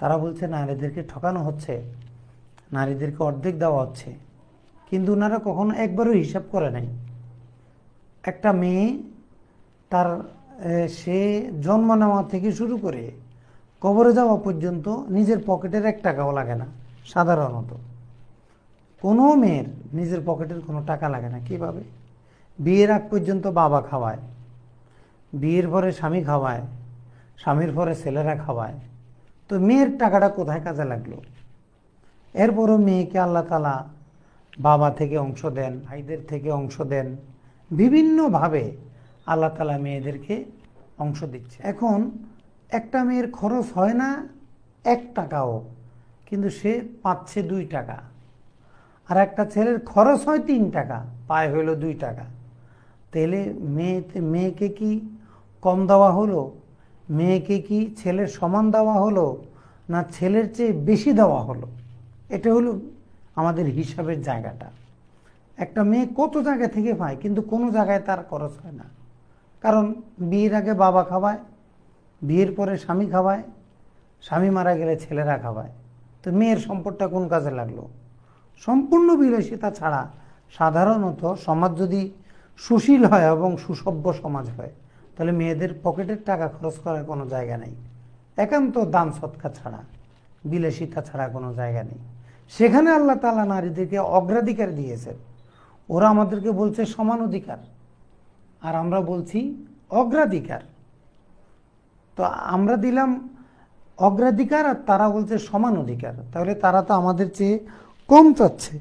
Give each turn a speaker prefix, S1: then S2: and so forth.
S1: তারা বলছে, নারীদেরকে ঠকানো হচ্ছে, নারীদেরকে অর্ধেক দেওয়া হচ্ছে। কিন্তু ওনারা কখনো একবারও হিসাব করে নাই। একটা মেয়ে তার সে জন্ম নেওয়া থেকে শুরু করে কবরে যাওয়া পর্যন্ত নিজের পকেটের এক টাকাও লাগে না, সাধারণত। কোনো মেয়ের নিজের পকেটের কোনো টাকা লাগে না, কীভাবে? বিয়ের আগ পর্যন্ত বাবা খাওয়ায়, বিয়ের পরে স্বামী খাওয়ায়, স্বামীর পরে ছেলেরা খাওয়ায়। তো মেয়ের টাকাটা কোথায় কাজে লাগল? এরপরও মেয়েকে আল্লাহ তালা বাবা থেকে অংশ দেন, ভাইদের থেকে অংশ দেন। বিভিন্নভাবে আল্লাহ তালা মেয়েদেরকে অংশ দিচ্ছে। এখন একটা মেয়ের খরচ হয় না এক টাকাও, কিন্তু সে পাচ্ছে দুই টাকা। আর একটা ছেলের খরচ হয় তিন টাকা, পায় হইল দুই টাকা। তাহলে মেয়েতে, মেয়েকে কি কম দেওয়া হলো? মেয়েকে কি ছেলের সমান দেওয়া হলো না ছেলের চেয়ে বেশি দেওয়া হলো? এটা হলো আমাদের হিসাবের জায়গাটা। একটা মেয়ে কত জায়গা থেকে পায়, কিন্তু কোনো জায়গায় তার খরচ হয় না। কারণ বিয়ের আগে বাবা খাওয়ায়, বিয়ের পরে স্বামী খাওয়ায়, স্বামী মারা গেলে ছেলেরা খাওয়ায়। তো মেয়ের সম্পদটা কোন কাজে লাগল? সম্পূর্ণ বিলাসিতা ছাড়া সাধারণত সমাজ যদি সুশীল হয় এবং সুসভ্য সমাজ হয় তাহলে মেয়েদের পকেটের টাকা খরচ করার কোনো জায়গা নেই। একান্ত দান সৎকা ছাড়া, বিলাসিতা ছাড়া কোনো জায়গা নেই। সেখানে আল্লাহ তালা নারীদেরকে অগ্রাধিকার দিয়েছেন। ওরা আমাদেরকে বলছে সমান অধিকার, আর আমরা বলছি অগ্রাধিকার। তো আমরা দিলাম অগ্রাধিকার আর তারা বলছে সমান অধিকার। তাহলে তারা তো আমাদের চেয়ে কম চাচ্ছে।